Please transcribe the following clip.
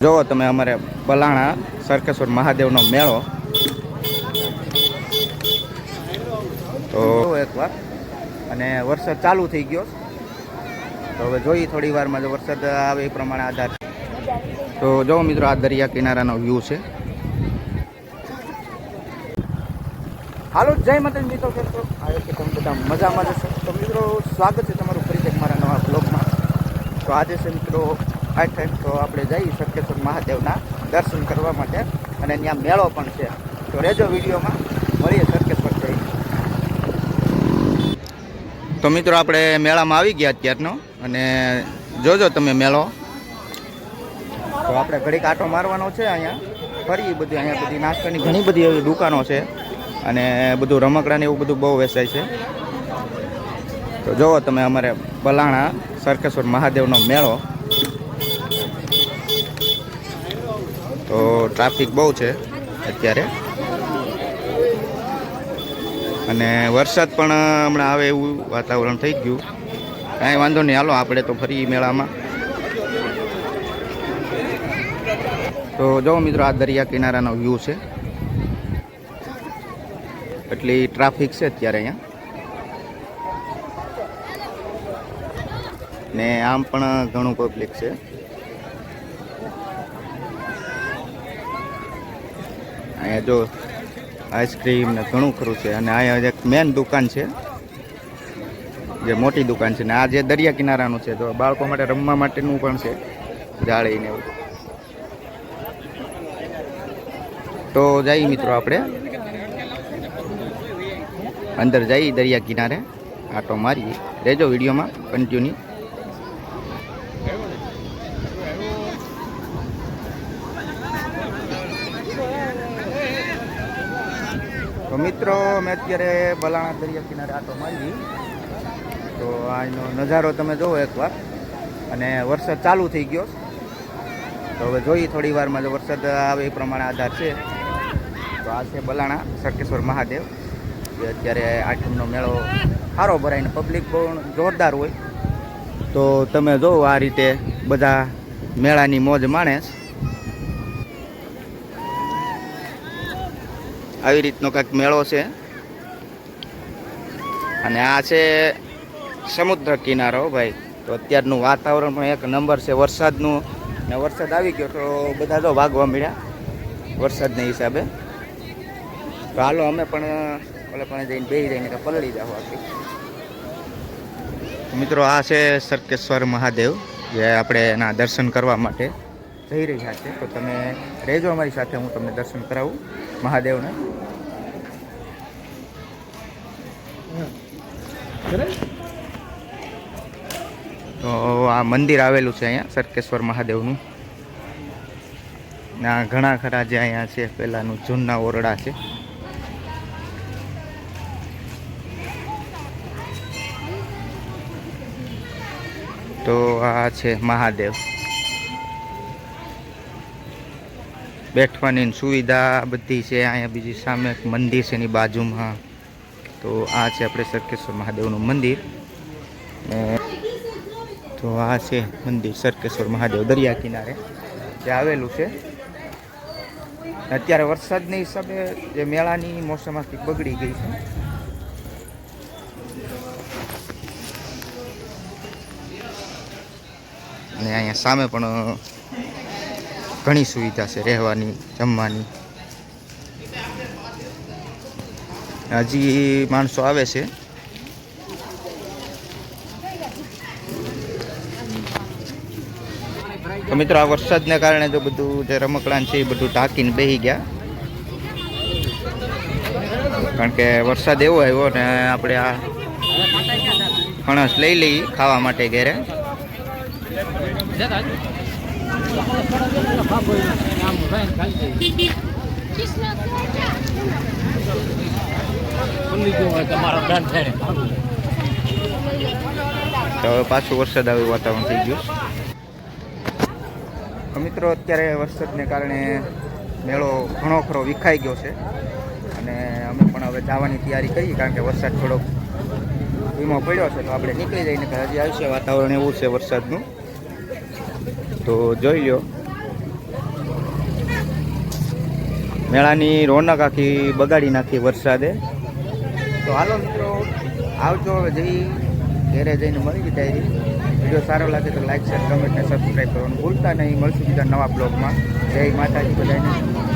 જોવો તમે અમારે બલાણા સરકેશ્વર મહાદેવનો મેળો. તો એકવાર, અને વરસાદ ચાલુ થઈ ગયો. તો હવે જોઈએ થોડી વારમાં જો વરસાદ આવે એ પ્રમાણે આધાર. તો જોવો મિત્રો આ દરિયા કિનારાનો વ્યૂ છે. હાલો, જય માતાજી, મિત્રો કેમ કે તમે બધા મજામાં જશો તો મિત્રો, સ્વાગત છે તમારું ફરી મારા નવા બ્લોગમાં તો આજે છે મિત્રો આ ટાઈમ તો આપણે જઈએ સત્યેશ્વર મહાદેવના દર્શન કરવા માટે. અને ત્યાં મેળો પણ છે. તો રેજો વિડીયોમાં. મળીએ સત્યેશ્વર જઈ. તો મિત્રો, આપણે મેળામાં આવી ગયા અત્યારનો. અને જોજો તમે મેળો. તો આપણે ઘડીક આટો મારવાનો છે અહીંયા. ફરી બધી અહીંયા બધી નાસ્તાની ઘણી બધી એવી દુકાનો છે. અને બધું રમકડાને એવું બધું બહુ વેચાય છે. તો જુઓ તમે અમારે બલાણા સરકેશ્વર મહાદેવનો મેળો. તો ટ્રાફિક બહુ છે અત્યારે. અને વરસાદ પણ હમણાં આવે એવું વાતાવરણ થઈ ગયું. કાંઈ વાંધો નહીં, હાલો આપણે તો ફરી મેળામાં. તો જો મિત્રો, આ દરિયા કિનારાનો વ્યૂ છે. એટલી ટ્રાફિક છે અત્યારે અહીંયા. ને આમ પણ ઘણું પબ્લિક છે. અહીંયા જો આઈસ્ક્રીમ ને ઘણું ખરું છે. અને અહીંયા એક મેન દુકાન છે. જે મોટી દુકાન છે. ને આ જે દરિયા કિનારાનું છે. તો બાળકો માટે રમવા માટેનું પણ છે. જાળી ને એવું. તો જઈએ મિત્રો આપણે. અંદર જઈએ દરિયા કિનારે. આટો મારીએ. રહેજો વિડીયોમાં. કન્ટિન્યુ મિત્રો, અમે અત્યારે બલાણા દરિયા કિનારે આટો મારી તો આનો નજારો તમે જુઓ એકવાર. અને વરસાદ ચાલુ થઈ ગયો. તો હવે જોઈએ થોડી વારમાં જો વરસાદ આવે એ પ્રમાણે આધાર છે. તો આ છે બલાણા સરકેશ્વર મહાદેવ. જે અત્યારે આઠમનો મેળો સારો ભરાયને પબ્લિક બહુ જોરદાર હોય. તો તમે જુઓ આ રીતે બધા મેળાની મોજ માણે આવી રીતનો કંઈક મેળો છે. અને આ છે સમુદ્ર કિનારો ભાઈ. તો અત્યારનું વાતાવરણ પણ એક નંબર છે. વરસાદનું, ને વરસાદ આવી ગયો તો બધા તો ભાગવા મળ્યા વરસાદના હિસાબે. તો હાલો અમે પણ, ઓલે પણ જઈને બેસી જઈને પલળી જાવ આખી મિત્રો, આ છે સરકેશ્વર મહાદેવ, જે આપણે એના દર્શન કરવા માટે જઈ રહ્યા છે. તો તમે રહેજો અમારી સાથે, હું તમને દર્શન કરાવું મહાદેવને. તો આ મંદિર આવેલું છે અહીંયા, સરકેશ્વર મહાદેવનું. ના ઘણા ખરા જે અહીંયા છે પહેલાંનું જૂના ઓરડા છે. તો આ છે મહાદેવ. બેઠવાની સુવિધા બધી છે. અહીંયા બીજી સામે એક મંદિર છે એની બાજુમાં. તો આ છે આપણે સરકેશ્વર મહાદેવનું મંદિર. તો આ છે મંદિર સરકેશ્વર મહાદેવ દરિયા કિનારે. જે આવેલું છે. અત્યારે વરસાદની હિસાબે જે મેળાની મોસમમાંથી બગડી ગઈ છે. અને અહીંયા સામે પણ ઘણી સુવિધા છે, રહેવાની, જમવાની. હજી માણસો આવે છે. તો મિત્રો, આ વરસાદને કારણે જો બધું જે રમકડાં છે એ બધું ઢાંકીને બેસી ગયા. કારણ કે વરસાદ એવો આવ્યો ને આપણે આ ફણસ લઈ લઈ ખાવા માટે ઘેરે. તો હવે પાછું વરસાદ આવે વાતાવરણ થઈ ગયું મિત્રો, અત્યારે વરસાદને કારણે મેળો ઘણો ખરો વિખાઈ ગયો છે. અને અમે પણ હવે જવાની તૈયારી કરી કારણ કે વરસાદ થોડોક ધીમો પડ્યો છે, તો આપણે નીકળી જઈને હજી આવશે, વાતાવરણ એવું છે વરસાદનું. તો જોઈ લો મેળાની રોનક આખી બગાડી નાખી વરસાદે. તો હાલો મિત્રો, આવજો હવે જઈ, ઘેરે જઈને મળી ગઈ ડાયરી વીડિયો સારો લાગે તો લાઈક શેર કમેન્ટ સબસ્ક્રાઈબ કરવાનું ભૂલતા નહીં. મળશું બીજા નવા બ્લોગમાં. જય માતાજી બધાને.